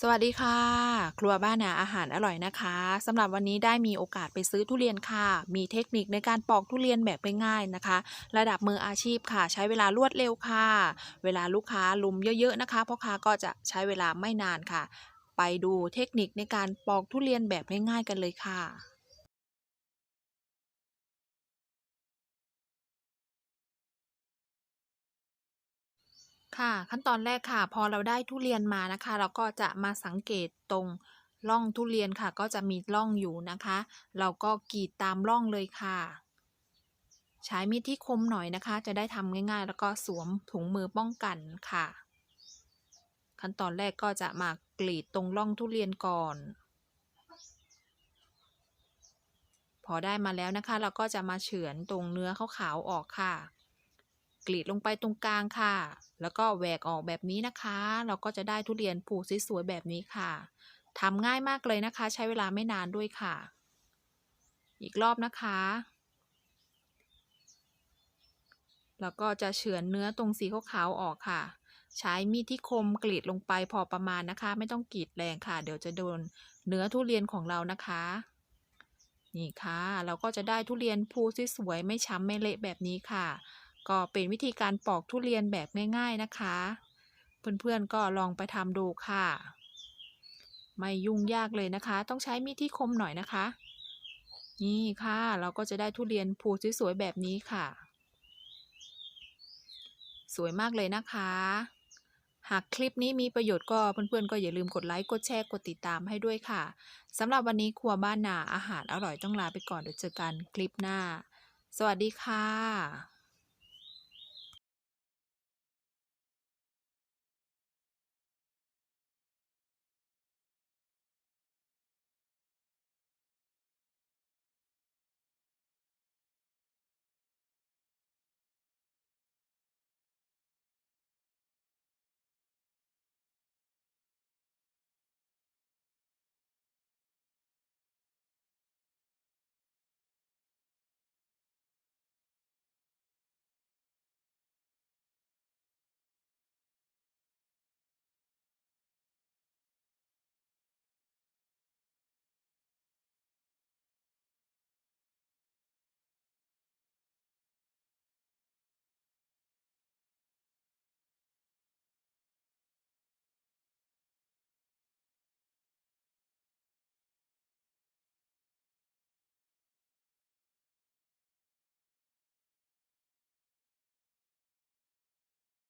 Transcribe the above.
สวัสดีค่ะ ครัวบ้านนาอาหารอร่อยนะคะสำหรับวันนี้ได้มีโอกาสไปซื้อทุเรียนค่ะ มีเทคนิคในการปอกทุเรียนแบบง่ายๆนะคะ ระดับมืออาชีพค่ะ ใช้เวลารวดเร็วค่ะ เวลาลูกค้าลุมเยอะๆนะคะพ่อค้าก็จะใช้เวลาไม่นานค่ะ ไปดูเทคนิคในการปอกทุเรียนแบบง่ายๆกันเลยค่ะ ค่ะ ขั้นตอนแรกค่ะ พอเราได้ทุเรียนมานะคะ เราก็จะมาสังเกตตรงร่องทุเรียนค่ะ ก็จะมีร่องอยู่นะคะ เราก็กรีดตามร่องเลยค่ะ ใช้มีดที่คมหน่อยนะคะ จะได้ทำง่ายๆ แล้วก็สวมถุงมือป้องกันค่ะ ขั้นตอนแรกก็จะมากรีดตรงร่องทุเรียนก่อน พอได้มาแล้วนะคะ เราก็จะมาเฉือนตรงเนื้อขาวๆออกค่ะ กรีดลงไปตรงกลางค่ะ แล้วก็แหวกออกแบบนี้นะคะ เราก็จะได้ทุเรียนผูสวยๆแบบนี้ค่ะทำง่ายมากเลยนะคะ ใช้เวลาไม่นานด้วยค่ะ อีกรอบนะคะแล้วก็จะเฉือนเนื้อตรงสีขาวๆออกค่ะ ใช้มีดที่คมกรีดลงไปพอประมาณนะคะ ไม่ต้องกรีดแรงค่ะ เดี๋ยวจะโดนเนื้อทุเรียนของเรานะคะ นี่ค่ะ เราก็จะได้ทุเรียนภูสวยๆไม่ช้ำไม่เละแบบนี้ค่ะ ก็เป็นวิธีการปอกทุเรียนแบบง่าย ๆนะคะ เพื่อนๆก็ลองไปทำดูค่ะ ไม่ยุ่งยากเลยนะคะ ต้องใช้มีดที่คมหน่อยนะคะ นี่ค่ะเราก็จะได้ทุเรียนภูสวยๆแบบนี้ค่ะ สวยมากเลยนะคะ หากคลิปนี้มีประโยชน์ก็เพื่อนๆ ก็อย่าลืมกดไลค์กดแชร์กดติดตามให้ด้วยค่ะสำหรับวันนี้ครัวบ้านนาอาหารอร่อยต้องลาไปก่อนเดี๋ยวเจอกันคลิปหน้า สวัสดีค่ะ